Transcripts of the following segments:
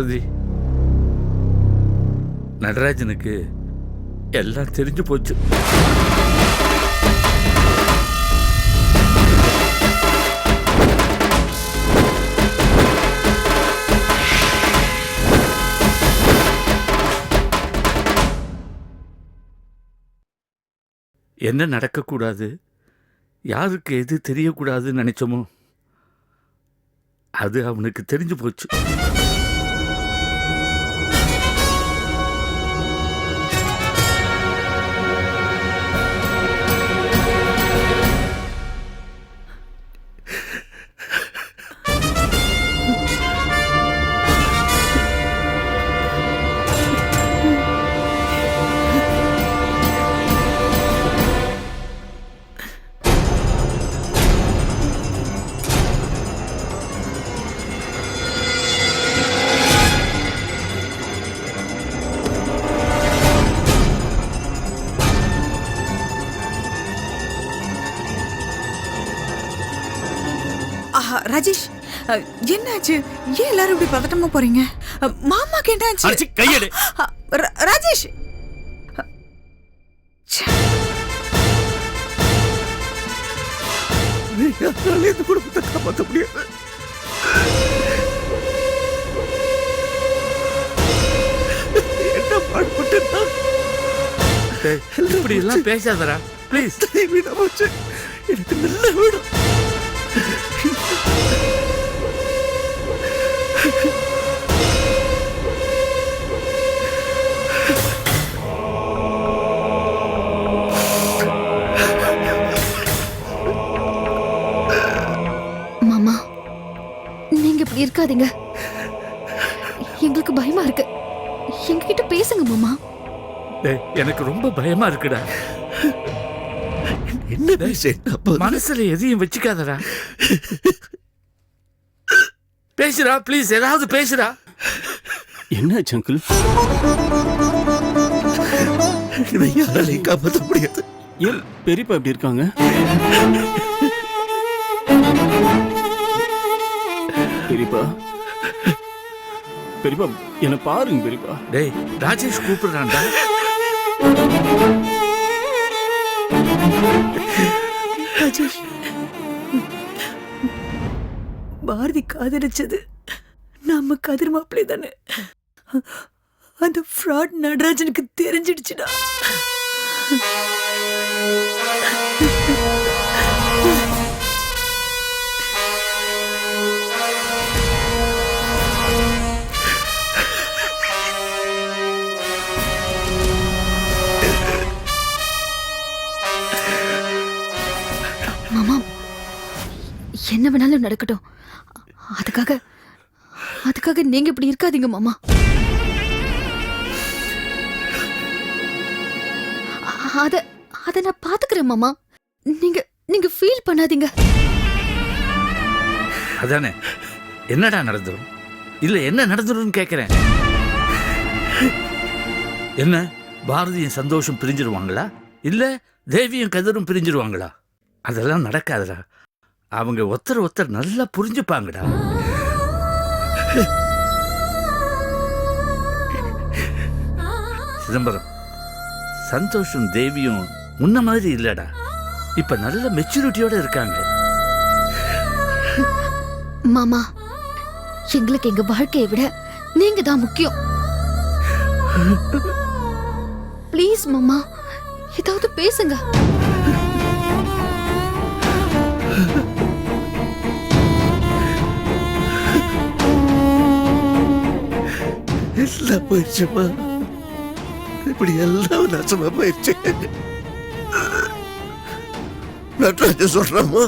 பாரதி நடராஜனுக்கு எல்லாம் தெரிஞ்சு போச்சு. என்ன நடக்கக்கூடாது? யாருக்கு எது தெரியக்கூடாதுன்னு நினைச்சோமோ? அது அவனுக்கு தெரிஞ்சு போச்சு. ராஜேஷ் என்னாச்சு? ஏன் எல்லாரும் இப்படி பதட்டமா போறீங்க? மாமாக்கு என்னாச்சு? கையெடு. ராஜேஷ். யாரால இந்த குடும்பத்தை காப்பாற்ற முடியாது. என்ன பாடுபட்டு இப்படி எல்லாம் பேசாதடா. ப்ளீஸ் எனக்கு நல்ல வீடு. மாமா நீங்க இப்படி இருக்காதீங்க. எங்களுக்கு பயமா இருக்கு. எங்ககிட்ட பேசுங்க மாமா. டேய், எனக்கு ரொம்ப பயமா இருக்குடா. என்ன மனசுல எதையும் வச்சுக்காதடா. பேசுடா ப்ளீஸ் ஏதாவது பேசுடா. என்னாச்சு அங்கிள் யாராலையும் காப்பாற்ற முடியாது. ஏன் பெரியப்பா இப்படி இருக்காங்க? பெரியப்பா பெரியப்பா என்ன பாருங்க பெரியப்பா. டேய் ராஜேஷ் கூப்பிடுறான்டா. ராஜேஷ் பாரதி காதலிச்சது. நம்ம கதிர் மாப்பிள்ளை தானே. அந்த ஃப்ராட் நடராஜனுக்கு தெரிஞ்சிடுச்சுடா. என்ன வேணாலும் நடக்கட்டும். அதுக்காக அதுக்காக நீங்க இப்படி இருக்காதீங்க மாமா. அத அத நான் பாத்துக்கிறேன் மாமா. நீங்க நீங்க ஃபீல் பண்ணாதீங்க. அதானே? என்னடா நடந்துரும்? இல்ல என்ன நடந்துரும்னு கேக்குறேன். என்ன? பாரதியும் சந்தோஷம் பிரிஞ்சிருவாங்களா? இல்ல தேவியும் கதிரும் பிரிஞ்சிருவாங்களா? அதெல்லாம் நடக்காதுடா. அவங்க ஒருத்தர் ஒருத்தர் நல்லா புரிஞ்சுப்பாங்கடா. சிதம்பரம் சந்தோஷம் தேவியும் முன்ன மாதிரி இல்லடா. இப்ப நல்ல மெச்சூரிட்டியோட இருக்காங்க. மாமா எங்களுக்கு எங்க வாழ்க்கையை விட நீங்க தான் முக்கியம். ப்ளீஸ் மாமா ஏதாவது பேசுங்க. எல்லாம் போயிடுச்சுமா இப்படி எல்லாம் நாசமா போயிடுச்சு. நட்ராஜ சொல்றமா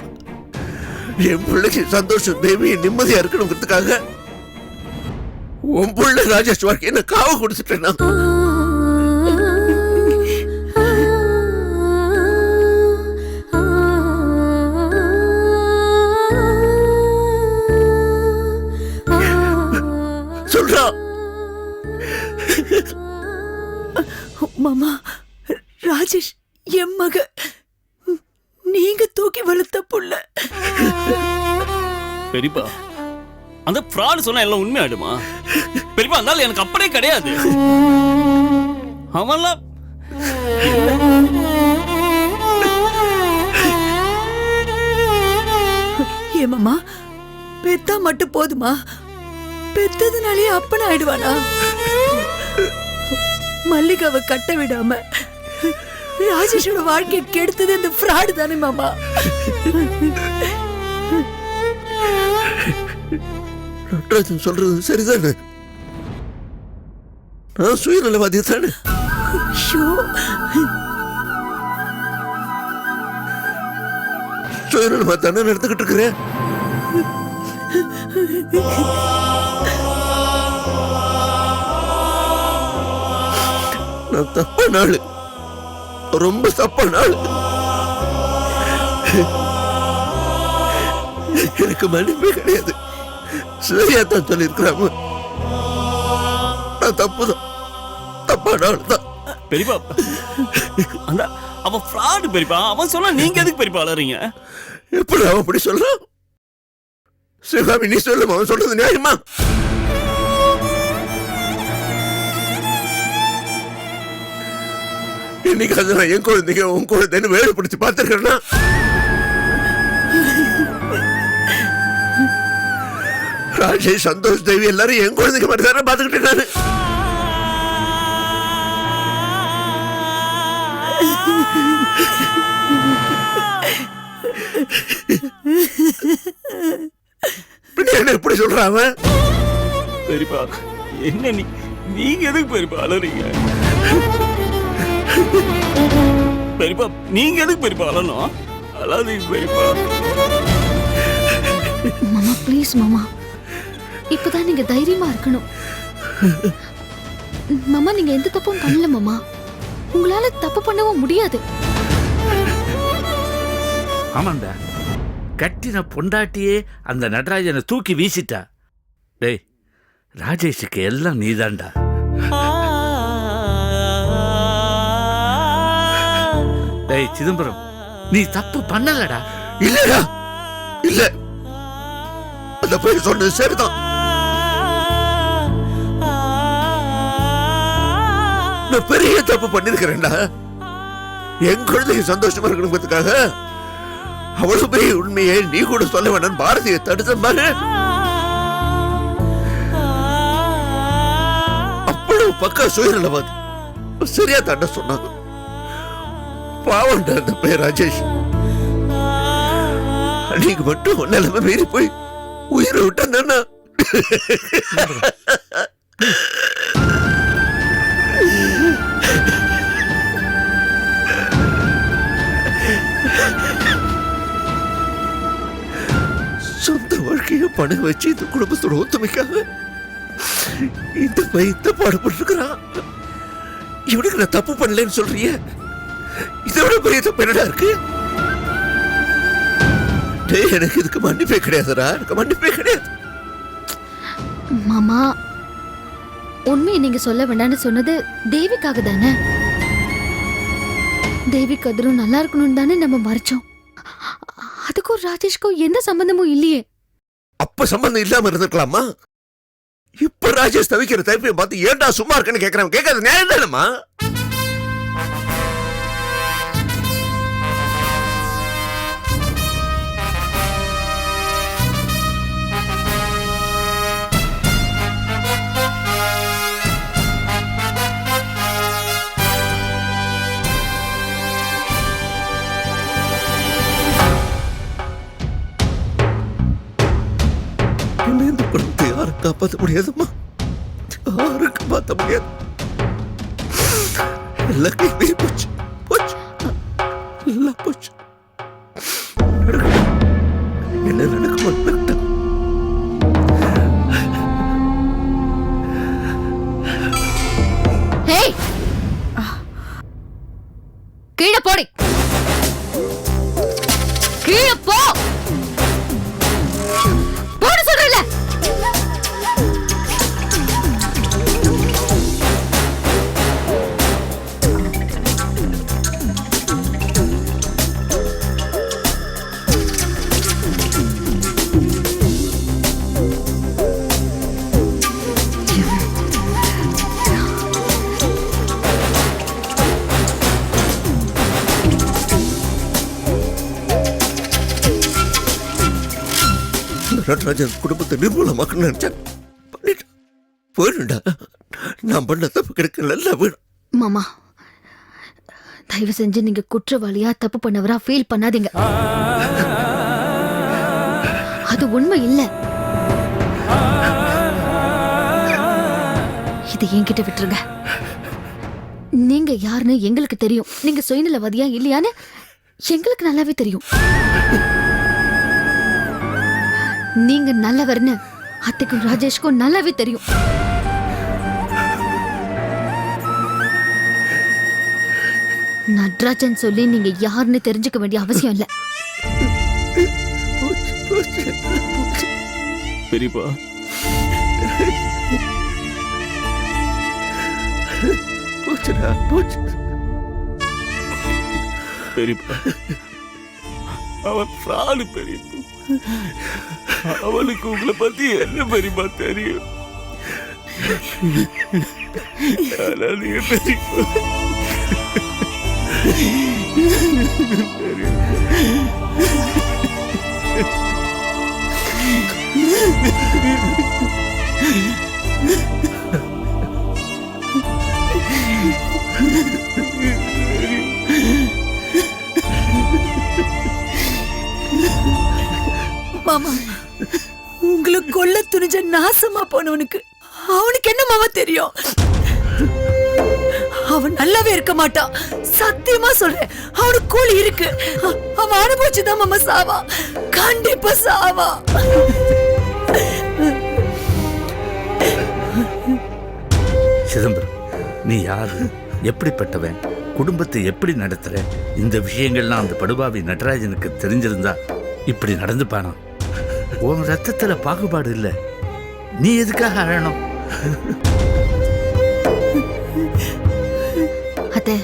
என் பிள்ளைக்கு சந்தோஷம் தேவி நிம்மதியா இருக்கணுங்கிறதுக்காக உன் பிள்ளை ராஜேஷ் வாழ்க்கை என்ன காவ கொடுத்துட்டேன் மாமா ராஜேஷ் என் மக. நீங்க தூக்கி வளர்த்த புள்ள. பெரியப்பா அந்த ஃப்ராடு சொன்னா எல்லாம் உண்மையாயிடுமா? பெரியப்பா இருந்தாலும் எனக்கு அப்படியே கிடையாது. அவன்லாம் ஏமாமா பெத்தா மட்டும் போதுமா? பெத்ததுனாலே அப்பன் ஆயிடுவானா? மல்லிகாவை கட்ட விடாம ராஜேஷோட வாழ்க்கையை கெடுத்தது இந்த ஃப்ராடு தானே மாமா. நடராஜன் சொல்றது சரிதானே? நான் சுயநலவாதி தானே? சுயநலமா தானே நடந்துகிட்டு இருக்கிறேன்? நான் தப்பான ஆளு ரொம்ப தப்பான ஆளு எனக்கு மன்னிப்பே கிடையாது. சரியா தான் சொல்லியிருக்கிறாங்க. நான் தப்புதான். தப்பான ஆளு தான் பெரியப்பா அந்த அவன் ஃப்ராடு பெரியப்பா. அவன் சொன்னா நீங்க எதுக்கு பெரியப்பா அலறீங்க எப்படி அவன் அப்படி சொல்றான்? சிவகாமி நீ சொல்லுமா அவன் சொல்றது நியாயமா? என்னைக்காவது நான் என் குழந்தைங்க உன் குழந்தைன்னு வேறுபடுத்தி பார்த்துருக்கேன்னா ராஜேஷ் சந்தோஷ் தேவி எல்லாரும் என் குழந்தைங்க மாதிரி தானே பார்த்துக்கிட்டு இருக்காரு. என்ன எப்படி சொல்றான் பெரியப்பா என்ன நீ நீங்க எதுக்கு பெரியப்பா அலறீங்க பெரியப்பா நீங்க எதுக்கு பெரியப்பா அலறணும் அழாதீங்க பெரியப்பா. மாமா ப்ளீஸ் மாமா. இப்பதான் நீங்க தைரியமா இருக்கணும். மாமா நீங்க எந்த தப்பும் பண்ணல மாமா. உங்களால தப்பு பண்ணவும் முடியாது. ஆமாண்டா. கட்டின பொண்டாட்டியே அந்த நடராஜனை தூக்கி வீசிட்டா. டேய் ராஜேஷுக்கு எல்லாம் நீதான்டா டேய் சிதம்பரம் நீ தப்பு பண்ணலடா. இல்லடா இல்ல. அந்த பேர் சொன்னது சரிதான். நான் பெரிய தப்பு பண்ணிருக்கிறேன்டா. என் குழந்தைக்கு சந்தோஷமா இருக்கணுங்கிறதுக்காக அவ்வளவு பெரிய உண்மையை நீ கூட சொல்ல வேண்டாம் பாரதியை தடுத்த பாரு அவ்வளவு பக்கா சுயநலவாதி. சரியா தாண்ட சொன்னாங்க. பாவம்டா அந்த பேர் ராஜேஷ். அன்னைக்கு மட்டும் உன் நிலைமை மீறி போய் உயிரை விட்டான்னா சொந்த வாழ்க்கையை பணம் வச்சு இந்த குடும்பத்தோட ஒத்துமைக்காக இந்த பையன் பாடுபட்டு இருக்கிறான் இவனுக்கு நான் தப்பு பண்ணலன்னு சொல்றிய? இதை விட பெரிய தப்பு என்னடா இருக்கு? டேய் எனக்கு இதுக்கு மன்னிப்பே கிடையாதுடா. எனக்கு மன்னிப்பே கிடையாது. மாமா உண்மையை நீங்க சொல்ல வேண்டாம்னு சொன்னது தேவிக்காக தானே? தேவி கதிரும் நல்லா இருக்கணும்னு தானே நம்ம மறைச்சோம். அதுக்கும் ராஜேஷ்க்கும் எந்த சம்பந்தமும் இல்லையே. அப்ப சம்பந்தம் இல்லாம இருந்திருக்கலாமா? இப்ப ராஜேஷ் தவிக்கிற தைப்பையும் பார்த்து ஏன்டா சும்மா இருக்கேன்னு கேட்கறவன் கேட்கறது நியாயம் தானேம்மா? காப்பாற்ற முடியாதும்மா யாரும் காப்பாற்ற முடியாது எல்லாம் கை போச்சு போச்சு. எல்லாம் போச்சு. என்ன கீழே போடி. கீழே போ. நடராஜன் குடும்பத்தை நிர்மூலமாக்கணும்னு நினைச்சேன். பண்ணிட்டேன். போயிடும்டா நான் பண்ண தப்பு கிடைக்கல எல்லாம் மாமா தயவு செஞ்சு நீங்க குற்றவாளியா தப்பு பண்ணவரா ஃபீல் பண்ணாதீங்க. அது உண்மை இல்ல. இதை என்கிட்ட விட்டுருங்க. நீங்க யாருன்னு எங்களுக்கு தெரியும். நீங்க சுயநலவாதியா இல்லையான்னு எங்களுக்கு நல்லாவே தெரியும். நீங்க நல்லவர்னு அத்தைக்கும் ராஜேஷ்க்கும் நல்லாவே தெரியும். நட்ராஜன் சொல்லி நீங்க யாருன்னு தெரிஞ்சுக்க வேண்டிய அவசியம் இல்ல. பெரியப்பா. போச்சுடா போச்சு. பெரியப்பா. அவன் ஃப்ராடு பெரியப்பா. அவளுக்கு உங்களை பத்தி என்ன பெரியமா தெரியும்? தெரியும். மாமா. உங்களுக்கு கொல்ல துணிஞ்ச நாசமா போனவனுக்கு அவனுக்கு என்ன மாமா தெரியும்? அவன் நல்லாவே இருக்க மாட்டான். சத்தியமா சொல்றேன் அவனுக்கு கூலி இருக்கு. அவன் அனுபவிச்சுதான் மாமா சாவா. கண்டிப்பா சாவா. சிதம்பரம் நீ யாரு? எப்படிப்பட்டவன்? குடும்பத்தை எப்படி நடத்துற? இந்த விஷயங்கள்லாம் அந்த படுபாவி நடராஜனுக்கு தெரிஞ்சிருந்தா இப்படி நடந்துப்பானா? உன் ரத்தத்துல பாகுபாடு இல்ல. நீ எதுக்காக அழணும்? அத்தை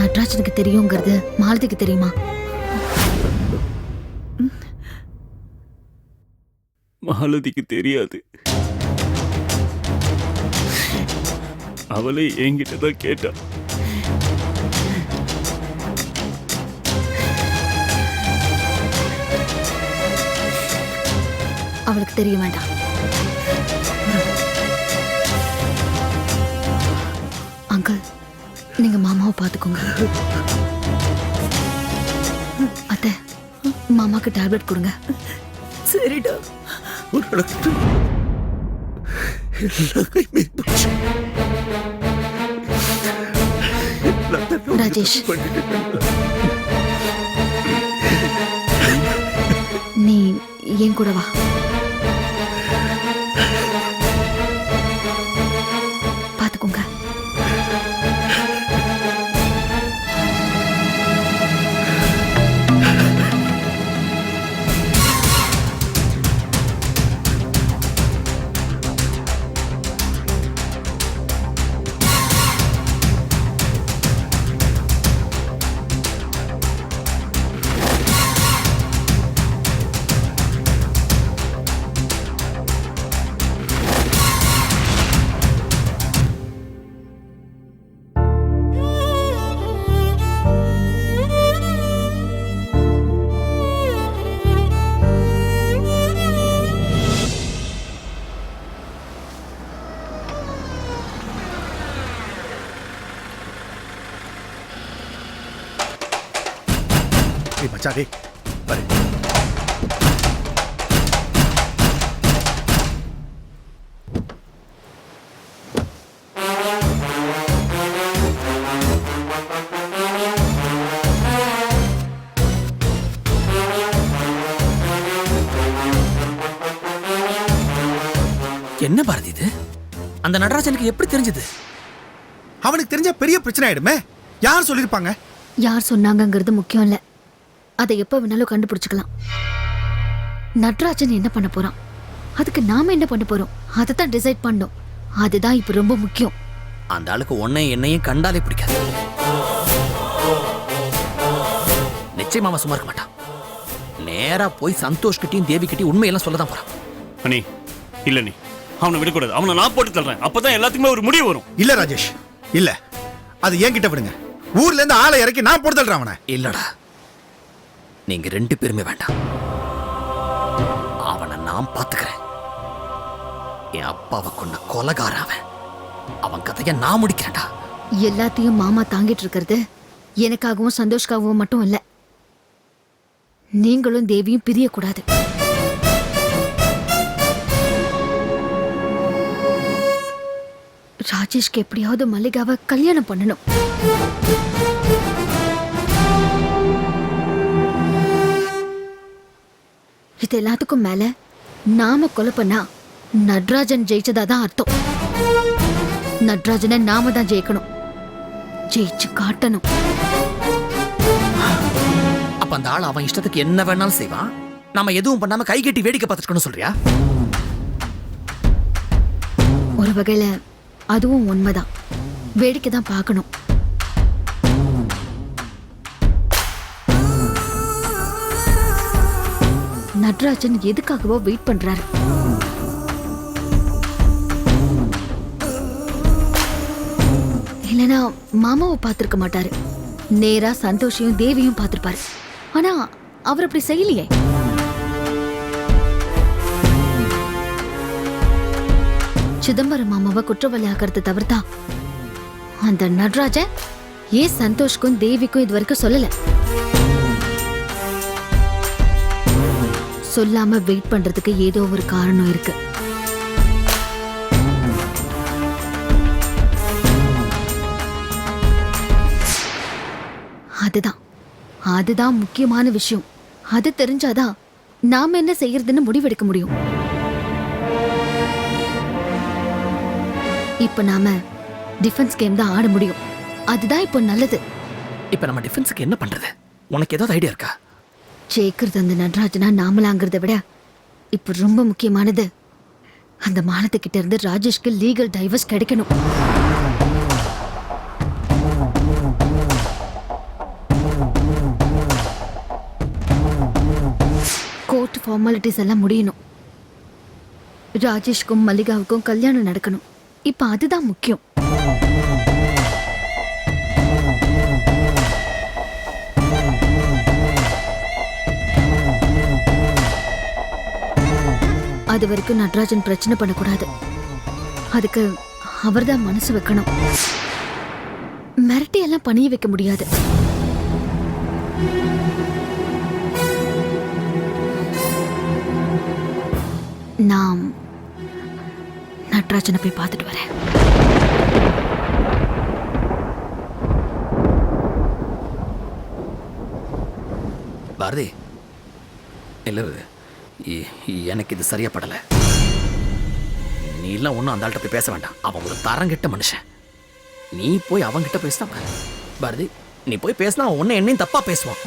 நட்ராஜனுக்கு தெரியுங்கிறது மாலதிக்கு தெரியுமா? மாலதிக்கு தெரியாது. அவளே என்கிட்ட தான் கேட்டா. அவளுக்கு தெரிய வேண்டாம். அங்கிள் நீங்க மாமாவை பாத்துக்கோங்க அத்தை மாமாக்கு டேப்லெட் கொடுங்க. சரிடா ஒரு ராஜேஷ். நீ என் கூட வா. அந்த நடராஜனுக்கு எப்படி தெரிஞ்சது? அவனுக்கு தெரிஞ்ச பெரிய பிரச்சனை ஆயிடுமே. யார் சொல்லிருப்பாங்க யார் சொன்னாங்கங்கிறது முக்கியம் இல்ல. அதை எப்ப வேணாலும் கண்டுபிடிச்சுக்கலாம். நட்ராஜன் என்ன பண்ண போறான்? அதுக்கு நாம என்ன பண்ண போறோம்? அதை தான் டிசைட் பண்ணோம். அதுதான் இப்ப ரொம்ப முக்கியம். அந்த ஆளுக்கு உன்னை என்னையும் கண்டாலே பிடிக்காது. நிச்சயமா அவன் சும்மா இருக்க மாட்டான். நேரா போய் சந்தோஷ் கிட்டயும் தேவி கிட்டயும் உண்மையெல்லாம் சொல்ல தான் போறான். அண்ணி இல்ல நீ அவனை விடக்கூடாது. அவனை நான் போட்டு தள்ளுறேன் அப்பதான் எல்லாத்துக்குமே ஒரு முடிவு வரும். இல்ல ராஜேஷ். இல்ல. அது என்கிட்ட விடுங்க. ஊர்ல இருந்து ஆளை இறக்கி நான் போட்டு தள்ளுறேன் அவனை. இல்லடா. நீங்க ரெண்டு பேருமே வேண்டாம். நான் பாத்துக்கிறேன். என் அப்பாவை கொண்ட கொலகார அவன். அவன் கதைய நான் முடிக்கிறேன்டா. எல்லாத்தையும் மாமா தாங்கிட்டு இருக்கிறது எனக்காகவும் சந்தோஷ்காகவும் மட்டும் இல்ல. நீங்களும் தேவியும் பிரியக்கூடாது. ராஜேஷ்க்கு எப்படியாவது மல்லிகாவை கல்யாணம் பண்ணணும். இது எல்லாத்துக்கும் மேல நாம கொலை பண்ணா நட்ராஜன் ஜெயிச்சதா தான் அர்த்தம். நட்ராஜனை நாம தான் ஜெயிக்கணும். ஜெயிச்சு காட்டணும். அப்ப அந்த ஆள் அவன் இஷ்டத்துக்கு என்ன வேணாலும் செய்வான்? நாம எதுவும் பண்ணாம கை கட்டி வேடிக்கை பார்த்துட்டு சொல்றியா? ஒரு வகையில அதுவும் உண்மைதான். வேடிக்கை தான் பார்க்கணும். நட்ராஜன் எதுக்காகவோ வெயிட் பண்றாரு. இல்லனா மாமாவை பார்த்திருக்க மாட்டாரு. நேரா சந்தோஷையும் தேவியும் பார்த்திருப்பாரு. ஆனா அவர் அப்படி செய்யலையே. சிதம்பரம் மாமாவை குற்றவாளி ஆகிறது தவிர்த்தா அந்த நடராஜன் ஏன் சந்தோஷ்க்கும் தேவிக்கும் இது வரைக்கும் சொல்லல? சொல்லாம வெயிட் பண்றதுக்கு ஏதோ ஒரு காரணம் இருக்கு. அதுதான். அதுதான் முக்கியமான விஷயம். அது தெரிஞ்சாதான் நாம என்ன செய்யறதுன்னு முடிவெடுக்க முடியும். இப்ப நாம டிஃபென்ஸ் கேம் தான் ஆட முடியும். அதுதான் இப்போ நல்லது. இப்ப நம்ம டிஃபென்ஸுக்கு என்ன பண்றது? உனக்கு ஏதாவது ஐடியா இருக்கா? ஜெயிக்கிறது அந்த நடராஜனா நாமலாங்கிறத விட இப்போ ரொம்ப முக்கியமானது. அந்த மானத்துக்கிட்ட இருந்து ராஜேஷ்க்கு லீகல் டைவர்ஸ் கிடைக்கணும். கோர்ட் ஃபார்மாலிட்டிஸ் எல்லாம் முடியணும். ராஜேஷ்க்கும் மல்லிகாவுக்கும் கல்யாணம் நடக்கணும். இப்போ அதுதான் முக்கியம். அது வரைக்கும் நடராஜன் பிரச்சனை பண்ணக்கூடாது. அதுக்கு அவர்தான் மனசு வைக்கணும். மிரட்டி எல்லாம் பணிய வைக்க முடியாது. நாம் நட்ராஜனை போய் பார்த்துட்டு வரேன். பாரதி இல்லை இ- எனக்கு இது சரியா படலை. நீ எல்லாம் ஒன்றும் அந்த ஆள்கிட்ட போய் பேச வேண்டாம். அவன் ஒரு தரங்கிட்ட மனுஷன். நீ போய் அவன்கிட்ட பேசினா பாரதி நீ போய் பேசினா அவன் ஒன்று என்னையும் தப்பாக பேசுவான்.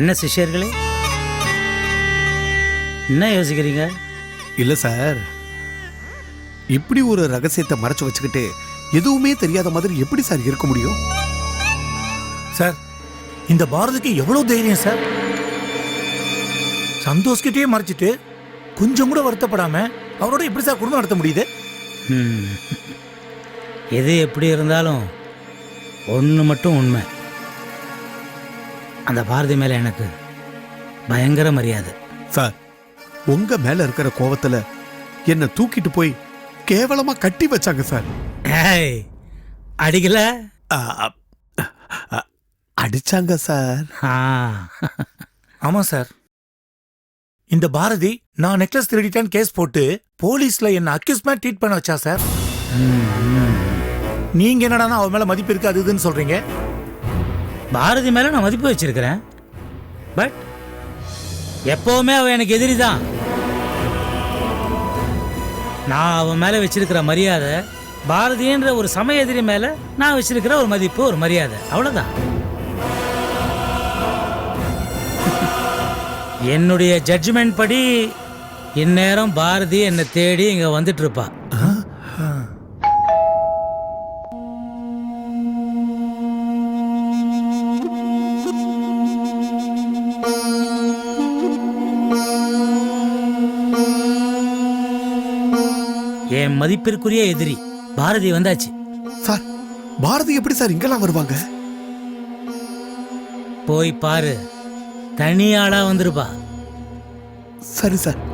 என்ன சிஷ்யர்களே? என்ன யோசிக்கிறீங்க? இல்ல சார். இப்படி ஒரு ரகசியத்தை மறைச்சு வச்சுக்கிட்டு எதுவுமே தெரியாத மாதிரி எப்படி சார் இருக்க முடியும்? சார் இந்த பாரதிக்கு எவ்வளவு தைரியம் சார்? சந்தோஷ்கிட்டயே மறைச்சிட்டு கொஞ்சம் கூட வருத்தப்படாம அவரோட எப்படி சார் குடும்பம் நடத்த முடியுது? ம். எது எப்படி இருந்தாலும் ஒன்று மட்டும் உண்மை. அந்த பாரதி மேலே எனக்கு பயங்கர மரியாதை. சார் உங்க மேல இருக்கிற கோவத்துல என்ன தூக்கிட்டு போய் கேவலமா கட்டி வச்சாங்க சார். ஏய் அடிக்கல? அடிச்சாங்க சார். ஆ. ஆமா சார். இந்த பாரதி நான் நெக்லஸ் திருடிட்டேன்னு கேஸ் போட்டு போலீஸ்ல என்ன அக்யூஸ்மெண்ட் ட்ரீட் பண்ண வச்சா சார். நீங்க என்னடானா அவன் மேல மதிப்பு இருக்கு அது இதுன்னு சொல்றீங்க? பாரதி மேலே நான் மதிப்பு வச்சிருக்கிறேன். பட் எப்போவுமே அவன் எனக்கு எதிரி தான். நான் அவன் மேலே வச்சிருக்கிற மரியாதை பாரதின்ற ஒரு சமய எதிரி மேலே நான் வச்சிருக்கிற ஒரு மதிப்பு ஒரு மரியாதை. அவ்வளோதான் என்னுடைய ஜட்ஜ்மெண்ட் படி இந்நேரம் பாரதி என்னை தேடி இங்கே வந்துட்டு என் மதிப்பிற்குரிய எதிரி. பாரதி வந்தாச்சு. சார் பாரதி எப்படி சார் இங்கெல்லாம் வருவாங்க? போய் பாரு. தனி ஆளா வந்திருப்பா. சரி சார்.